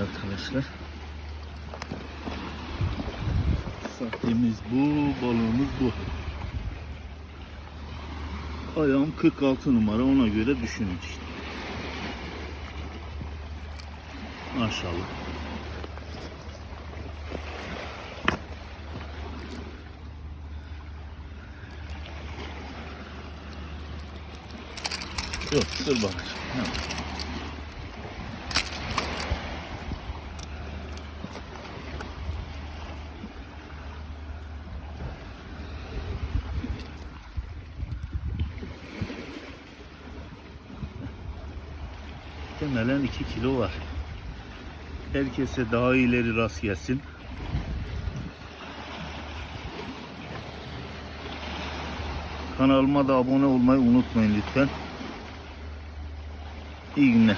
arkadaşlar. Sahtemiz bu, balığımız bu. Ayağım 46 numara ona göre düşünün işte. Maşallah. Yok dur bakayım. Tamam. Muhtemelen 2 kilo var. Herkese daha ileri rast gelsin. Kanalıma da abone olmayı unutmayın lütfen. İyi günler.